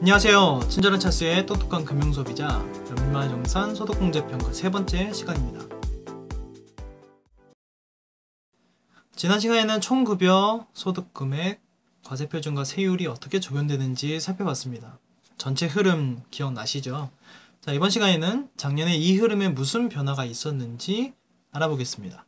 안녕하세요. 친절한 차스의 똑똑한 금융소비자 연말정산 소득공제평가 세 번째 시간입니다. 지난 시간에는 총급여, 소득금액, 과세표준과 세율이 어떻게 적용되는지 살펴봤습니다. 전체 흐름 기억나시죠? 자, 이번 시간에는 작년에 이 흐름에 무슨 변화가 있었는지 알아보겠습니다.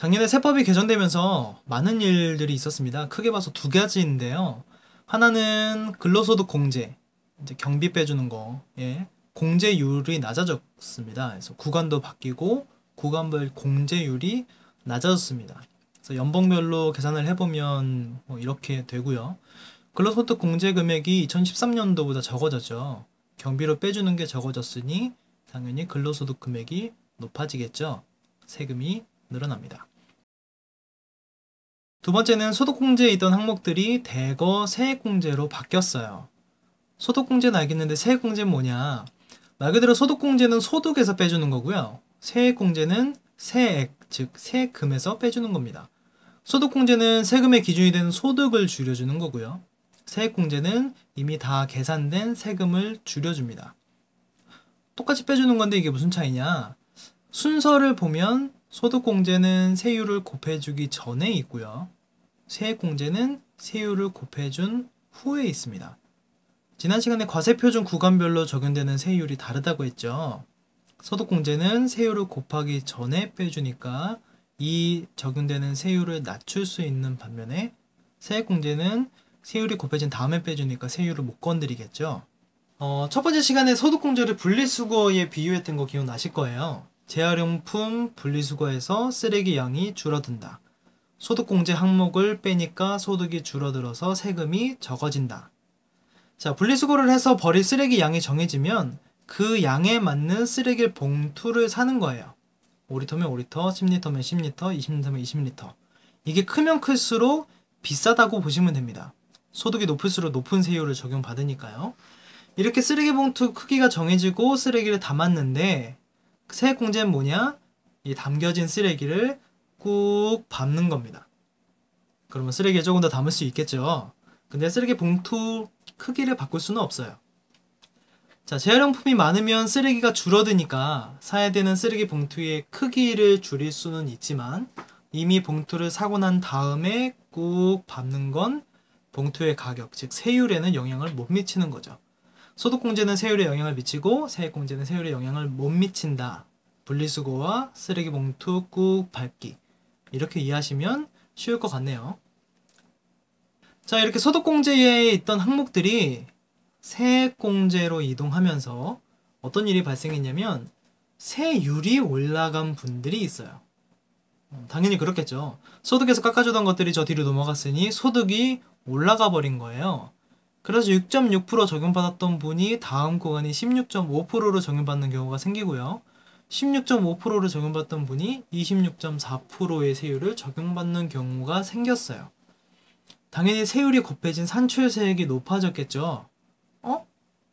작년에 세법이 개정되면서 많은 일들이 있었습니다. 크게 봐서 두 가지인데요. 하나는 근로소득 공제, 이제 경비 빼주는 거, 예, 공제율이 낮아졌습니다. 그래서 구간도 바뀌고 구간별 공제율이 낮아졌습니다. 그래서 연봉별로 계산을 해보면 뭐 이렇게 되고요. 근로소득 공제 금액이 2013년도보다 적어졌죠. 경비로 빼주는 게 적어졌으니 당연히 근로소득 금액이 높아지겠죠. 세금이 늘어납니다. 두 번째는 소득공제에 있던 항목들이 대거 세액공제로 바뀌었어요. 소득공제는 알겠는데 세액공제는 뭐냐? 말 그대로 소득공제는 소득에서 빼주는 거고요. 세액공제는 세액, 즉 세금에서 빼주는 겁니다. 소득공제는 세금의 기준이 되는 소득을 줄여주는 거고요. 세액공제는 이미 다 계산된 세금을 줄여줍니다. 똑같이 빼주는 건데 이게 무슨 차이냐? 순서를 보면 소득공제는 세율을 곱해주기 전에 있고요. 세액공제는 세율을 곱해준 후에 있습니다. 지난 시간에 과세표준 구간별로 적용되는 세율이 다르다고 했죠. 소득공제는 세율을 곱하기 전에 빼주니까 이 적용되는 세율을 낮출 수 있는 반면에 세액공제는 세율이 곱해진 다음에 빼주니까 세율을 못 건드리겠죠. 어, 첫 번째 시간에 소득공제를 분리수거에 비유했던 거 기억나실 거예요. 재활용품 분리수거에서 쓰레기 양이 줄어든다. 소득공제 항목을 빼니까 소득이 줄어들어서 세금이 적어진다. 자, 분리수거를 해서 버릴 쓰레기 양이 정해지면 그 양에 맞는 쓰레기 봉투를 사는 거예요. 5리터면 5리터, 10리터면 10리터, 20리터면 20리터. 이게 크면 클수록 비싸다고 보시면 됩니다. 소득이 높을수록 높은 세율을 적용받으니까요. 이렇게 쓰레기 봉투 크기가 정해지고 쓰레기를 담았는데 세액공제는 뭐냐? 이 담겨진 쓰레기를 꾹 밟는 겁니다. 그러면 쓰레기에 조금 더 담을 수 있겠죠. 근데 쓰레기 봉투 크기를 바꿀 수는 없어요. 자, 재활용품이 많으면 쓰레기가 줄어드니까 사야 되는 쓰레기 봉투의 크기를 줄일 수는 있지만 이미 봉투를 사고 난 다음에 꾹 밟는 건 봉투의 가격, 즉 세율에는 영향을 못 미치는 거죠. 소득공제는 세율에 영향을 미치고 세액공제는 세율에 영향을 못 미친다. 분리수거와 쓰레기 봉투 꾹 밟기. 이렇게 이해하시면 쉬울 것 같네요. 자, 이렇게 소득공제에 있던 항목들이 세액공제로 이동하면서 어떤 일이 발생했냐면 세율이 올라간 분들이 있어요. 음, 당연히 그렇겠죠. 소득에서 깎아주던 것들이 저 뒤로 넘어갔으니 소득이 올라가 버린 거예요. 그래서 6.6% 적용받았던 분이 다음 구간이 16.5%로 적용받는 경우가 생기고요. 16.5%를 적용받던 분이 26.4%의 세율을 적용받는 경우가 생겼어요. 당연히 세율이 곱해진 산출세액이 높아졌겠죠. 어?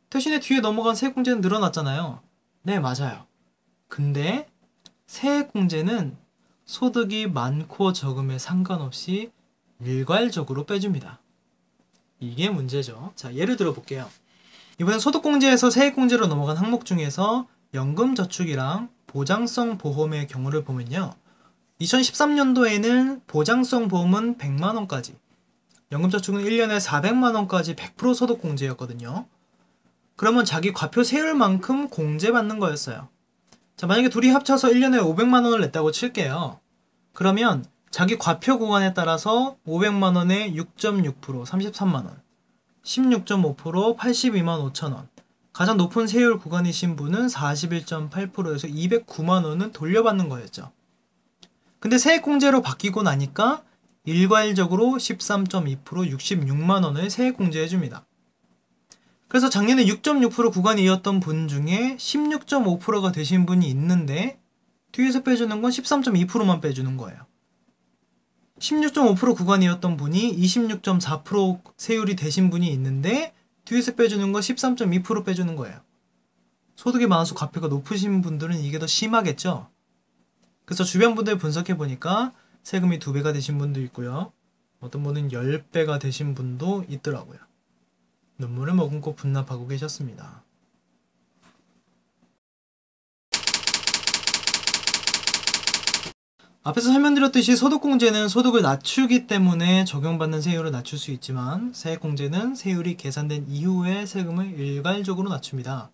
대신에 뒤에 넘어간 세액공제는 늘어났잖아요. 네, 맞아요. 근데 세액공제는 소득이 많고 적음에 상관없이 일괄적으로 빼줍니다. 이게 문제죠. 자, 예를 들어 볼게요. 이번엔 소득공제에서 세액공제로 넘어간 항목 중에서 연금저축이랑 보장성 보험의 경우를 보면요. 2013년도에는 보장성 보험은 100만원까지, 연금저축은 1년에 400만원까지 100% 소득공제였거든요. 그러면 자기 과표 세율만큼 공제받는 거였어요. 자, 만약에 둘이 합쳐서 1년에 500만원을 냈다고 칠게요. 그러면 자기 과표 구간에 따라서 500만 원에 6.6% 33만 원, 16.5% 82만 5천 원, 가장 높은 세율 구간이신 분은 41.8%에서 209만 원은 돌려받는 거였죠. 근데 세액공제로 바뀌고 나니까 일괄적으로 13.2% 66만 원을 세액공제 해 줍니다. 그래서 작년에 6.6% 구간이었던 분 중에 16.5%가 되신 분이 있는데 뒤에서 빼주는 건 13.2%만 빼주는 거예요. 16.5% 구간이었던 분이 26.4% 세율이 되신 분이 있는데 뒤에서 빼주는 거 13.2% 빼주는 거예요. 소득이 많아서 과표가 높으신 분들은 이게 더 심하겠죠? 그래서 주변 분들 분석해 보니까 세금이 2배가 되신 분도 있고요. 어떤 분은 10배가 되신 분도 있더라고요. 눈물을 머금고 분납하고 계셨습니다. 앞에서 설명드렸듯이 소득공제는 소득을 낮추기 때문에 적용받는 세율을 낮출 수 있지만 세액공제는 세율이 계산된 이후에 세금을 일괄적으로 낮춥니다.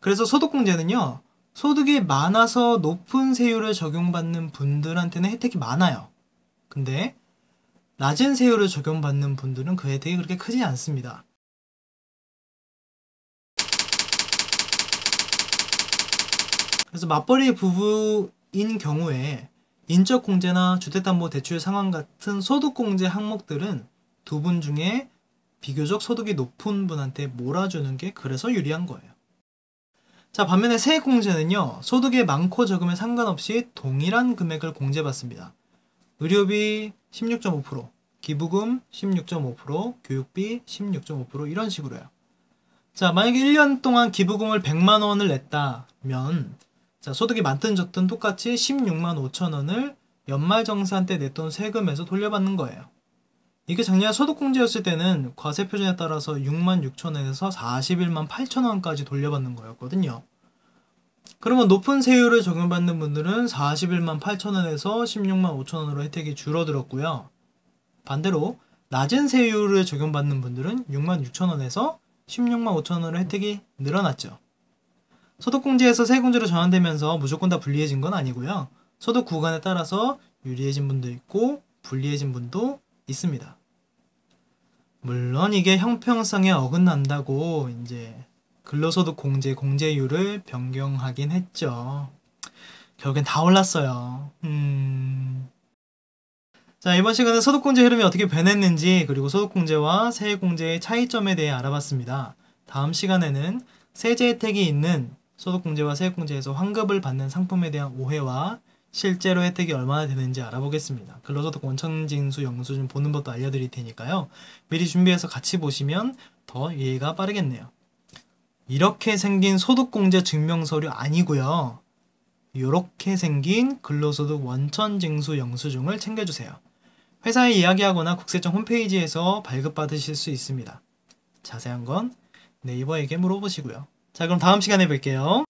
그래서 소득공제는요, 소득이 많아서 높은 세율을 적용받는 분들한테는 혜택이 많아요. 근데 낮은 세율을 적용받는 분들은 그 혜택이 그렇게 크지 않습니다. 그래서 맞벌이 부부인 경우에 인적공제나 주택담보대출 상환 같은 소득공제 항목들은 두 분 중에 비교적 소득이 높은 분한테 몰아주는 게 그래서 유리한 거예요. 자, 반면에 세액공제는요, 소득이 많고 적음에 상관없이 동일한 금액을 공제받습니다. 의료비 16.5%, 기부금 16.5%, 교육비 16.5% 이런 식으로요. 자, 만약에 1년 동안 기부금을 100만 원을 냈다면 자, 소득이 많든 적든 똑같이 16만 5천 원을 연말정산 때 냈던 세금에서 돌려받는 거예요. 이게 작년 소득공제였을 때는 과세 표준에 따라서 6만 6천 원에서 41만 8천 원까지 돌려받는 거였거든요. 그러면 높은 세율을 적용받는 분들은 41만 8천 원에서 16만 5천 원으로 혜택이 줄어들었고요. 반대로 낮은 세율을 적용받는 분들은 6만 6천 원에서 16만 5천 원으로 혜택이 늘어났죠. 소득공제에서 세금제로 전환되면서 무조건 다 불리해진 건 아니고요. 소득 구간에 따라서 유리해진 분도 있고 불리해진 분도 있습니다. 물론 이게 형평성에 어긋난다고 이제 근로소득 공제 공제율을 변경하긴 했죠. 결국엔 다 올랐어요. 음... 자, 이번 시간은 소득공제 흐름이 어떻게 변했는지 그리고 소득공제와 세액공제의 차이점에 대해 알아봤습니다. 다음 시간에는 세제 혜택이 있는 소득공제와 세액공제에서 환급을 받는 상품에 대한 오해와 실제로 혜택이 얼마나 되는지 알아보겠습니다. 근로소득 원천징수 영수증 보는 법도 알려드릴 테니까요. 미리 준비해서 같이 보시면 더 이해가 빠르겠네요. 이렇게 생긴 소득공제 증명서류 아니고요. 이렇게 생긴 근로소득 원천징수 영수증을 챙겨주세요. 회사에 이야기하거나 국세청 홈페이지에서 발급받으실 수 있습니다. 자세한 건 네이버에게 물어보시고요. 자, 그럼 다음 시간에 뵐게요.